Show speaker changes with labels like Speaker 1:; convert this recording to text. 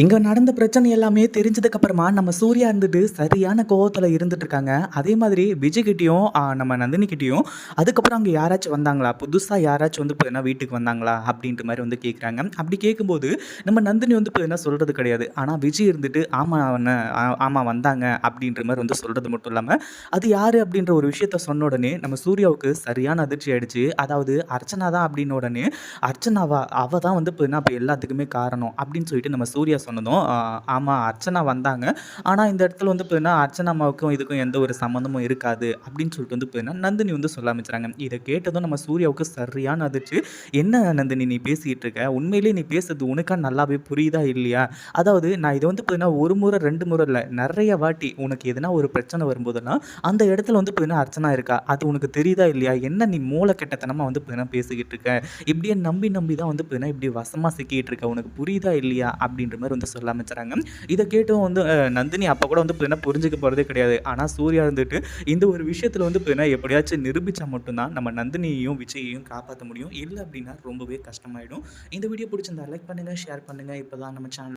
Speaker 1: இங்கே நடந்த பிரச்சனை எல்லாமே தெரிஞ்சதுக்கு அப்புறமா நம்ம சூர்யா இருந்துட்டு சரியான கோவத்தில் இருந்துட்டு இருக்காங்க. அதே மாதிரி விஜய்கிட்டையும் நம்ம நந்தினிக்கிட்டையும் அதுக்கப்புறம் அங்கே யாராச்சும் வந்தாங்களா? புதுசாக யாராச்சும் வந்து பார்த்தீங்கன்னா வீட்டுக்கு வந்தாங்களா? அப்படின்ற மாதிரி வந்து கேட்குறாங்க. அப்படி கேட்கும்போது நம்ம நந்தினி வந்து பார்த்தீங்கன்னா சொல்கிறது கிடையாது. ஆனால் விஜய் இருந்துட்டு ஆமாம் ஆமாம் வந்தாங்க அப்படின்ற மாதிரி வந்து சொல்கிறது மட்டும் இல்லாமல் அது யார் அப்படின்ற ஒரு விஷயத்த சொன்ன உடனே நம்ம சூர்யாவுக்கு சரியான அதிர்ச்சி ஆயிடுச்சு. அதாவது அர்ச்சனா தான் அப்படின்ன உடனே, அர்ச்சனாவா? அவள் தான் வந்து பார்த்தீங்கன்னா அப்போ எல்லாத்துக்குமே காரணம் அப்படின்னு சொல்லிட்டு நம்ம சூர்யா சொன்னதும், ஆமாம் அர்ச்சனா வந்தாங்க. ஆனால் இந்த இடத்துல வந்து பார்த்தீங்கன்னா, அர்ச்சனா அம்மாவுக்கும் இதுக்கும் எந்த ஒரு சம்மந்தமும் இருக்காது அப்படின்னு சொல்லிட்டு வந்து பார்த்தீங்கன்னா, நந்தினி வந்து சொல்ல ஆரம்பிச்சுறாங்க. இதை கேட்டதும் நம்ம சூர்யாவுக்கு சரியான அதிர்ச்சி. என்ன நந்தினி நீ பேசிகிட்டு இருக்க? உண்மையிலேயே நீ பேசுறது உனக்கா நல்லாவே புரியுதா இல்லையா? அதாவது நான் இதை வந்து பார்த்தீங்கன்னா, ஒரு முறை ரெண்டு முறை இல்லை நிறைய வாட்டி உனக்கு எதனா ஒரு பிரச்சனை வரும்போதெல்லாம், அந்த இடத்துல வந்து பார்த்தீங்கன்னா அர்ச்சனா இருக்கா. அது உனக்கு தெரியுதா இல்லையா? என்ன நீ மூளை கெட்டத்தனமாக வந்து பார்த்தீங்கன்னா பேசிக்கிட்டு இருக்க? இப்படியே நம்பி நம்பி தான் வந்து பார்த்தீங்கன்னா இப்படி வசமாக சிக்கிட்டு இருக்க. உனக்கு புரியுதா இல்லையா? அப்படின்ற மாதிரி வந்து சொல்ல ஆரம்பிச்சுறாங்க. இதை கேட்டும் வந்து நந்தினி அப்போ கூட வந்து பார்த்தீங்கன்னா புரிஞ்சுக்க போகிறதே கிடையாது. ஆனால் சூர்யா இருந்துட்டு இந்த ஒரு விஷயத்தில் வந்து பார்த்தீங்கன்னா எப்படியாச்சும் நிரூபிச்சா மட்டும் தான் நம்ம நந்தினியையும், விஜயையும் காப்பாற்ற முடியும். இல்லை அப்படின்னா ரொம்பவே கஷ்டமாயிடும். இந்த வீடியோ பிடிச்சிருந்தா லைக் பண்ணுங்கள் ஷேர் பண்ணுங்க. இப்போ தான் நம்ம சேனல்